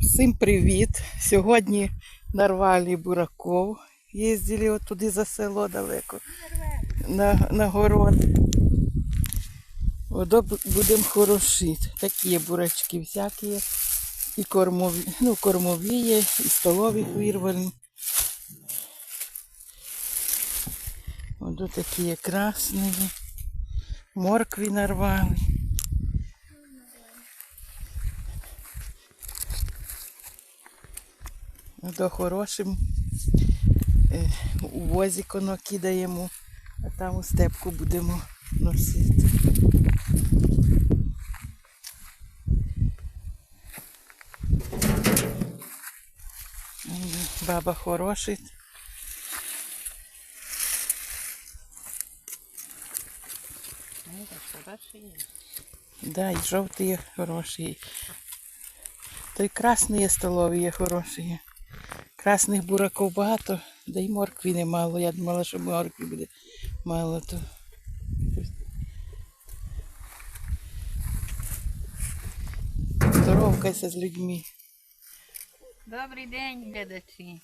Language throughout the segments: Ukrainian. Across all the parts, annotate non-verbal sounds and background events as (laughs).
Всім привіт! Сьогодні нарвали бураков. Їздили от туди за село далеко. На, на город. От будемо хорошити. Такі бурачки всякі. І кормові, ну, кормові є, і столові вирвані. Ось такі красні. Моркві нарвали. До хорошим е, у возик воно кидаємо, а там у степку будемо носити. Баба хороший. Да, і жовтий хороший. Той красний є столовий є хороший. Красних бураків багато, да й моркві немало. Я думала, що моркві буде мало. То... Здоровкайся з людьми. Добрий день, глядачі.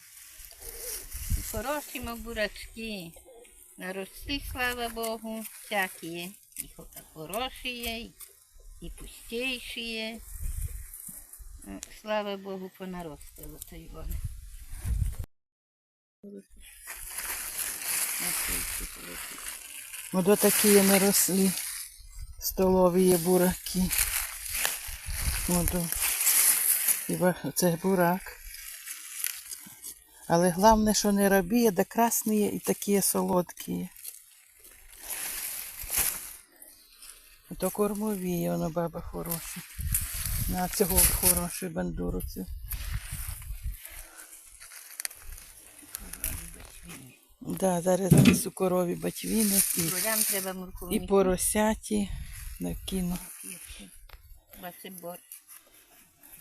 Хороші ми бурачки. Нарости, слава Богу, всякі. І хороші є, і- і пустейші є. Е, Слава Богу, понаростило цей вон. Ось такі наросли столові бураки. Ва- це бурак. Але головне, що не робіє, да красні і такі солодкі. То кормові, воно баба хороша. На цього хороший бандуру цю. Да, зараз несу корові батьвіни і, Бурям треба і поросяті накину.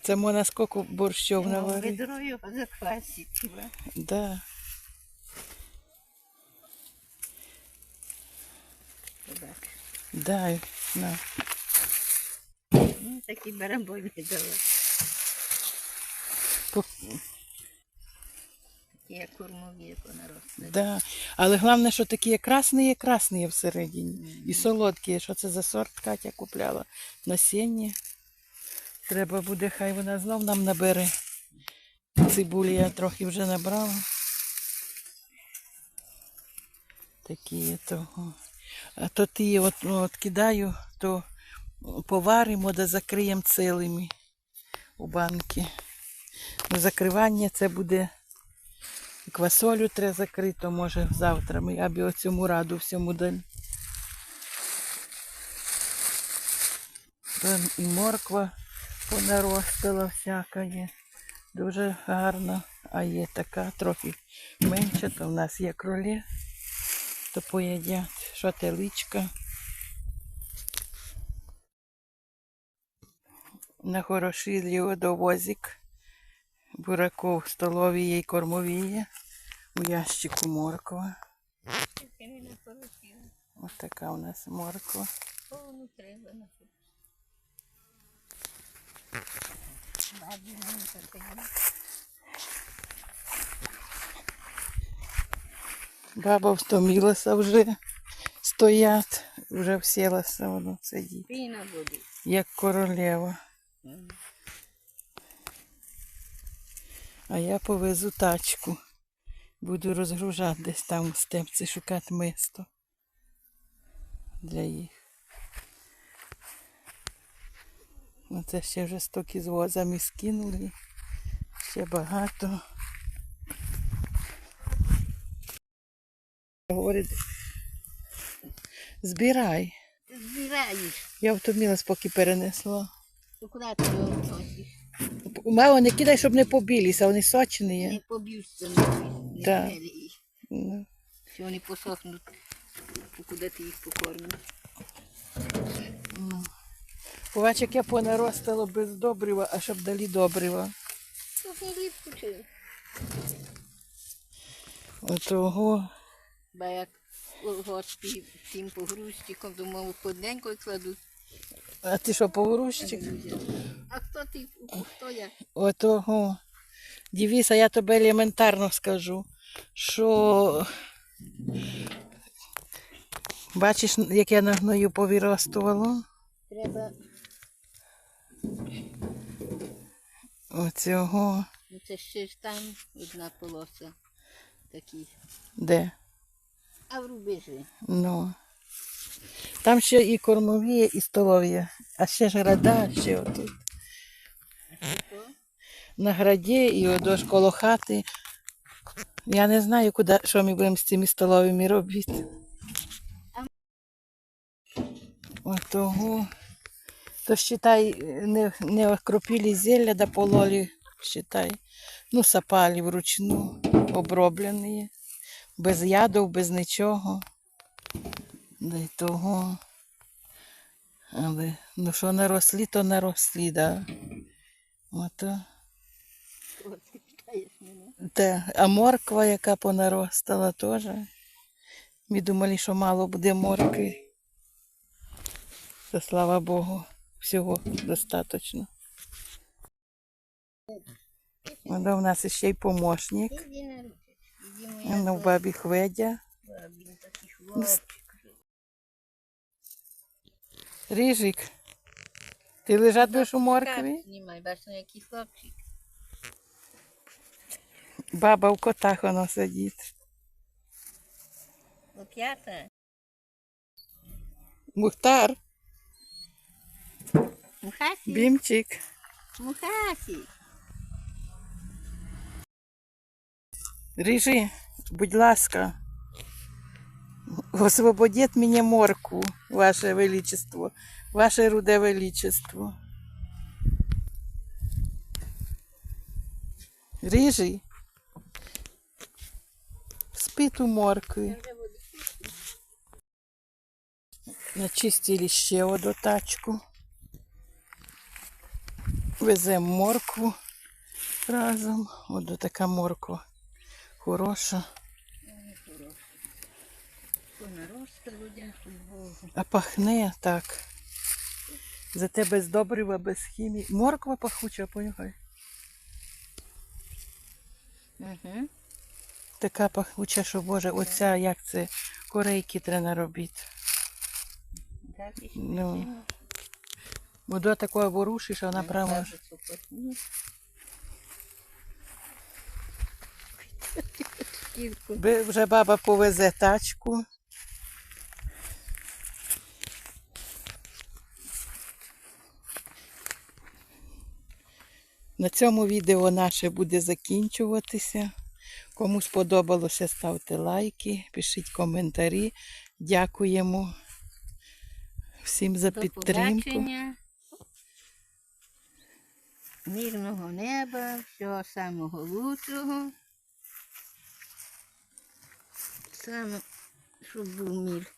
Це можна скільки борщов Ну, наварити. Ведро його заквасить. ва. Да. Так. Да, на. Ну, такі барабольні дали. По- Такі як кормові, як наросли. Да. Але головне, що такі є красні, є красні є всередині. І солодкі. Що це за сорт Катя купляла? Насіння. Треба буде, хай вона знов нам набере. Цибулі я трохи вже набрала. Такі є того. А то ті от, от кидаю, то поваримо да закриємо цілими у банки. Закривання це буде квасолю треба закрити, може завтра ми аби оцьому раду всьому далі. Там і морква понаростила всяка є. Дуже гарно. А є така трохи менша, то в нас є кролі, то поїдять. Що теличка. На хороший водовозик. Бураков столові є і кормові є. У ящику морква. Ось така у нас морква. Ну. Баба втомилася вже стоять, вже всілася воно сидіть, як королева. А я повезу тачку. Буду розгружати десь там у степці, шукати місто для їх. Оце ще вже стоки з возами скинули. Ще багато. Говорить, збирай. Збираєш. Я втомилась, поки перенесла. Куди ти його Мало не кидай, щоб не побілися, вони сочні Не є. поб'ються, не Да. Ну, Що вони посохнуть, куди ти їх покормиш. Бач, як я понаростила без добрива, а щоб далі добрива. Не. Отого. Бо як госпі всім погрузчиком, думав, подненько кладуть. А ти що, погрузчик? А хто ти? Хто я? Отого. Дивися, я тобі елементарно скажу, що бачиш, як я на гною повиростувало? Треба. Оцього. Ну це ще ж там одна полоса. Такі. Де? А в рубежі. Ну. Там ще і кормові, і столові. А ще ж града, ще отут. На граді і одож коло хати. Я не знаю, куди, що ми будемо з цими столовими робити. Отого. То считай, не, не окропили зілля да пололі, считай. Ну, сапалі вручну, оброблені. Без ядов, без нічого. Да й того. Але ну що нарослі, то нарослі, да. Ото. Мене. Те, а морква, яка понаростала, теж. Ми думали, що мало буде моркви. Та слава Богу, всього достатньо. Вона в нас ще й помощник. Вона в бабі Хведя. Ріжик. Ти лежать будеш у моркві? Знімай, бачиш, ну, який хлопчик. Баба в котах воно сидить. Лоп'ята. Мухтар, Мухасі. бімчик. Мухасі. Ріжи, будь ласка, освободіть мені морку, ваше величество, ваше руде величество. Ріжи. Спить у моркві. Начистили ще одну тачку. Веземо моркву разом. Ось така морква. Хороша. А пахне так. Зате без добрива, без хімії. Морква пахуча, понюхай. Угу. Така пахуча, що Боже, оця як це корейки треба робити. Ну. Бо до такого ворушиш, а вона прямо. (laughs) Вже баба повезе тачку. На цьому відео наше буде закінчуватися. Кому сподобалося, ставте лайки, пишіть коментарі. Дякуємо всім за До підтримку. побачення. Мирного неба, всього самого лучшого. Саме, щоб був мир.